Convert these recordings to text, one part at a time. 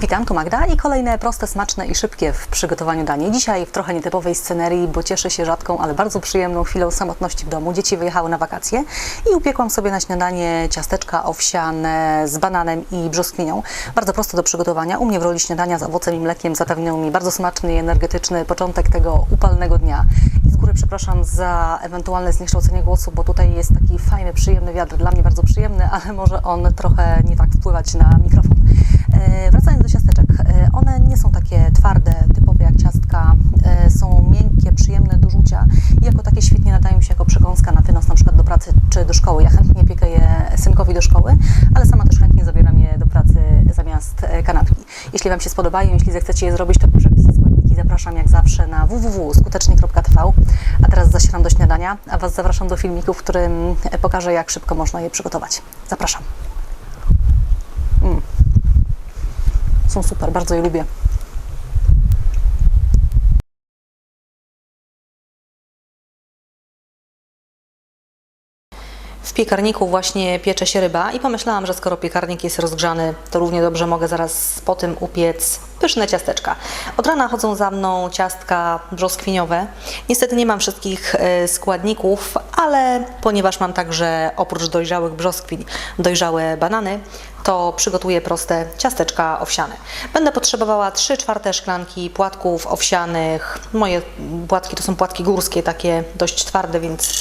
Witanko Magda i kolejne proste, smaczne i szybkie w przygotowaniu danie. Dzisiaj w trochę nietypowej scenerii, bo cieszę się rzadką, ale bardzo przyjemną chwilą samotności w domu. Dzieci wyjechały na wakacje i upiekłam sobie na śniadanie ciasteczka owsiane z bananem i brzoskwinią. Bardzo proste do przygotowania. U mnie w roli śniadania z owocem i mlekiem zapewnią mi bardzo smaczny i energetyczny początek tego upalnego dnia. Góry przepraszam za ewentualne zniekształcenie głosu, bo tutaj jest taki fajny, przyjemny wiatr. Dla mnie bardzo przyjemny, ale może on trochę nie tak wpływać na mikrofon. E, Wracając do ciasteczek, e, one nie są takie twarde, typowe jak ciastka, e, są miękkie, przyjemne do rzucia i jako takie świetnie nadają się jako przekąska na wynos na przykład do pracy czy do szkoły. Ja chętnie piekę je synkowi do szkoły, ale sama też chętnie zabieram je do pracy zamiast kanapki. Jeśli Wam się spodobają, jeśli zechcecie je zrobić, to przepis i składniki zapraszam jak zawsze na www.skutecznie.tv. A teraz zasieram do śniadania, a Was zapraszam do filmiku, w którym pokażę jak szybko można je przygotować. Zapraszam. Są super, bardzo je lubię. W piekarniku właśnie piecze się ryba i pomyślałam, że skoro piekarnik jest rozgrzany, to równie dobrze mogę zaraz po tym upiec pyszne ciasteczka. Od rana chodzą za mną ciastka brzoskwiniowe. Niestety nie mam wszystkich e, składników, ale ponieważ mam także oprócz dojrzałych brzoskwiń dojrzałe banany, to przygotuję proste ciasteczka owsiane. Będę potrzebowała 3 czwarte szklanki płatków owsianych. Moje płatki to są płatki górskie, takie dość twarde, więc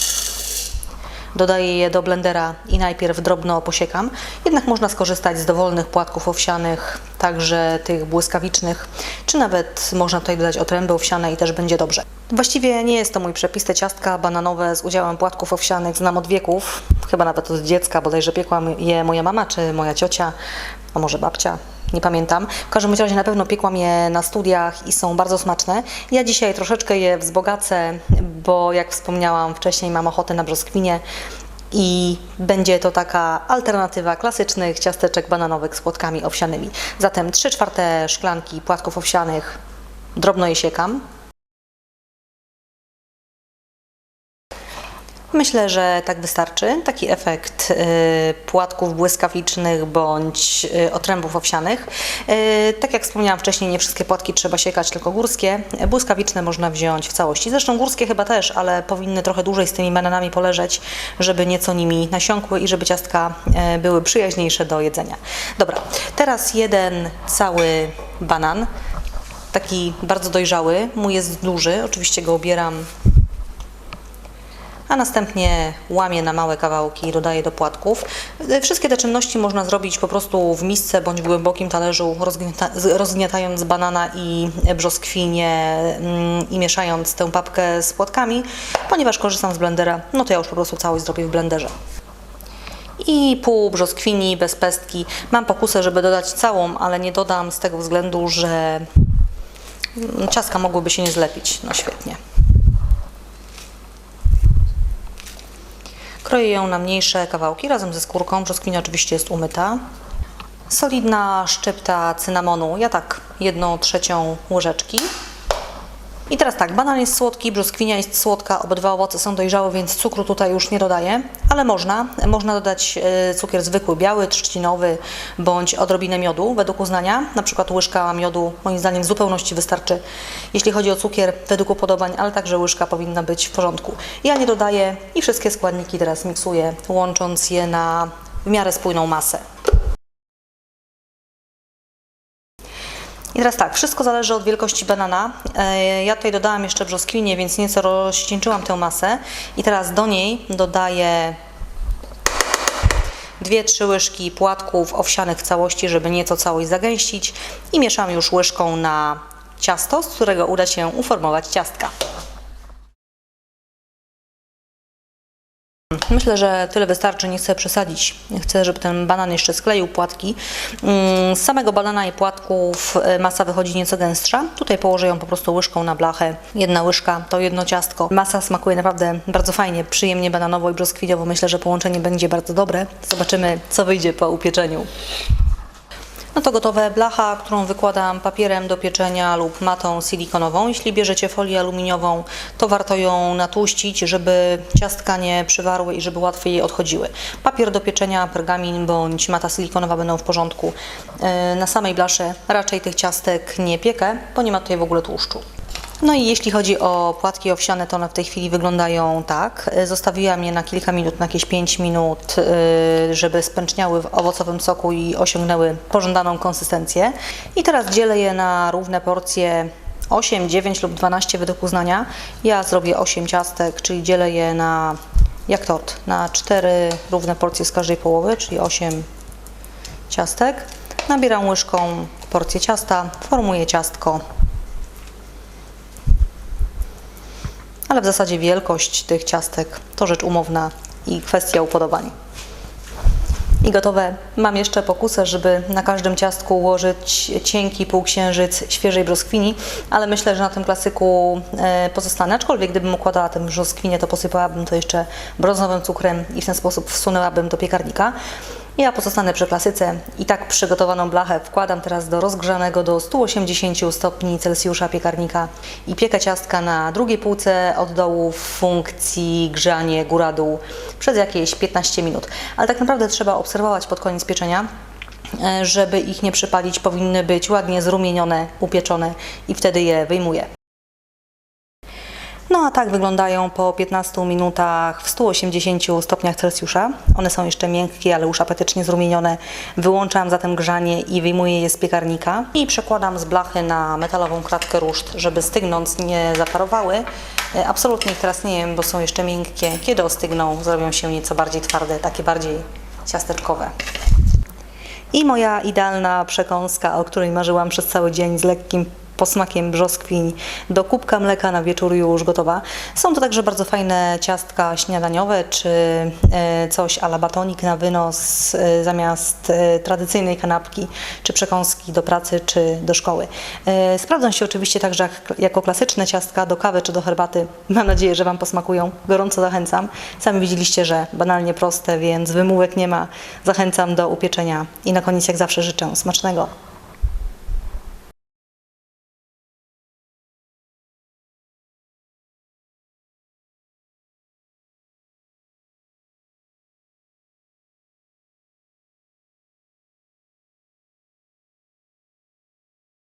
Dodaję je do blendera i najpierw drobno posiekam. Jednak można skorzystać z dowolnych płatków owsianych, także tych błyskawicznych, czy nawet można tutaj dodać otręby owsiane i też będzie dobrze. Właściwie nie jest to mój przepis, te ciastka bananowe z udziałem płatków owsianych znam od wieków, chyba nawet od dziecka, bodajże piekłam je moja mama czy moja ciocia, a może babcia, nie pamiętam. W każdym razie na pewno piekłam je na studiach i są bardzo smaczne. Ja dzisiaj troszeczkę je wzbogacę, bo jak wspomniałam wcześniej mam ochotę na brzoskwinie i będzie to taka alternatywa klasycznych ciasteczek bananowych z płatkami owsianymi. Zatem 3 czwarte szklanki płatków owsianych drobno je siekam. Myślę, że tak wystarczy. Taki efekt y, płatków błyskawicznych bądź y, otrębów owsianych. Y, tak jak wspomniałam wcześniej, nie wszystkie płatki trzeba siekać, tylko górskie. Błyskawiczne można wziąć w całości. Zresztą górskie chyba też, ale powinny trochę dłużej z tymi bananami poleżeć, żeby nieco nimi nasiąkły i żeby ciastka były przyjaźniejsze do jedzenia. Dobra, teraz jeden cały banan. Taki bardzo dojrzały. Mój jest duży, oczywiście go obieram a następnie łamię na małe kawałki i dodaję do płatków. Wszystkie te czynności można zrobić po prostu w misce bądź głębokim talerzu, rozgniata, rozgniatając banana i brzoskwinie mm, i mieszając tę papkę z płatkami. Ponieważ korzystam z blendera, no to ja już po prostu całość zrobię w blenderze. I pół brzoskwini bez pestki. Mam pokusę, żeby dodać całą, ale nie dodam z tego względu, że mm, ciastka mogłyby się nie zlepić. No świetnie. Kroję ją na mniejsze kawałki razem ze skórką. Brzoskwinia oczywiście jest umyta. Solidna szczypta cynamonu, ja tak jedną trzecią łyżeczki. I teraz tak, banan jest słodki, brzoskwinia jest słodka, obydwa owoce są dojrzałe, więc cukru tutaj już nie dodaję, ale można. Można dodać e, cukier zwykły, biały, trzcinowy, bądź odrobinę miodu według uznania. Na przykład łyżka miodu moim zdaniem w zupełności wystarczy, jeśli chodzi o cukier według upodobań, ale także łyżka powinna być w porządku. Ja nie dodaję i wszystkie składniki teraz miksuję, łącząc je na w miarę spójną masę. I teraz tak, wszystko zależy od wielkości banana. E, Ja tutaj dodałam jeszcze brzoskwinie, więc nieco rozcieńczyłam tę masę. I teraz do niej dodaję 2-3 łyżki płatków owsianych w całości, żeby nieco całość zagęścić. I mieszam już łyżką na ciasto, z którego uda się uformować ciastka. Myślę, że tyle wystarczy, nie chcę przesadzić. Chcę, żeby ten banan jeszcze skleił płatki. Mm, Z samego banana i płatków e, masa wychodzi nieco gęstsza. Tutaj położę ją po prostu łyżką na blachę. Jedna łyżka to jedno ciastko. Masa smakuje naprawdę bardzo fajnie, przyjemnie bananowo i brzoskwiniowo. Myślę, że połączenie będzie bardzo dobre. Zobaczymy, co wyjdzie po upieczeniu. No to gotowe blacha, którą wykładam papierem do pieczenia lub matą silikonową. Jeśli bierzecie folię aluminiową, to warto ją natłuścić, żeby ciastka nie przywarły i żeby łatwiej jej odchodziły. Papier do pieczenia, pergamin bądź mata silikonowa będą w porządku. Yy, Na samej blasze raczej tych ciastek nie piekę, bo nie ma tutaj w ogóle tłuszczu. No i jeśli chodzi o płatki owsiane, to one w tej chwili wyglądają tak. Y, Zostawiłam je na kilka minut, na jakieś 5 minut, y, żeby spęczniały w owocowym soku i osiągnęły pożądaną konsystencję. I teraz dzielę je na równe porcje 8, 9 lub 12 według uznania. Ja zrobię 8 ciastek, czyli dzielę je na, jak tort, na 4 równe porcje z każdej połowy, czyli 8 ciastek. Nabieram łyżką porcję ciasta, formuję ciastko ale w zasadzie wielkość tych ciastek to rzecz umowna i kwestia upodobań. I gotowe. Mam jeszcze pokusę, żeby na każdym ciastku ułożyć cienki półksiężyc świeżej brzoskwini, ale myślę, że na tym klasyku e, pozostanę. Aczkolwiek gdybym układała tę brzoskwinię, to posypałabym to jeszcze brązowym cukrem i w ten sposób wsunęłabym do piekarnika. Ja pozostanę przy klasyce i tak przygotowaną blachę wkładam teraz do rozgrzanego do 180 stopni Celsjusza piekarnika i piekę ciastka na drugiej półce od dołu w funkcji grzanie góra-dół przez jakieś 15 minut. Ale tak naprawdę trzeba obserwować pod koniec pieczenia, e, żeby ich nie przypalić, powinny być ładnie zrumienione, upieczone i wtedy je wyjmuję. No a tak wyglądają po 15 minutach w 180 stopniach Celsjusza. One są jeszcze miękkie, ale już apetycznie zrumienione. Wyłączam zatem grzanie i wyjmuję je z piekarnika i przekładam z blachy na metalową kratkę ruszt, żeby stygnąc nie zaparowały. E, Absolutnie ich teraz nie jem, bo są jeszcze miękkie. Kiedy ostygną, zrobią się nieco bardziej twarde, takie bardziej ciasteczkowe. I moja idealna przekąska, o której marzyłam przez cały dzień z lekkim posmakiem brzoskwiń do kubka mleka na wieczór już gotowa. Są to także bardzo fajne ciastka śniadaniowe, czy e, coś a la batonik na wynos e, zamiast e, tradycyjnej kanapki, czy przekąski do pracy, czy do szkoły. Sprawdzą się oczywiście także jak- jako klasyczne ciastka do kawy, czy do herbaty. Mam nadzieję, że Wam posmakują. Gorąco zachęcam. Sami widzieliście, że banalnie proste, więc wymówek nie ma. Zachęcam do upieczenia i na koniec jak zawsze życzę smacznego.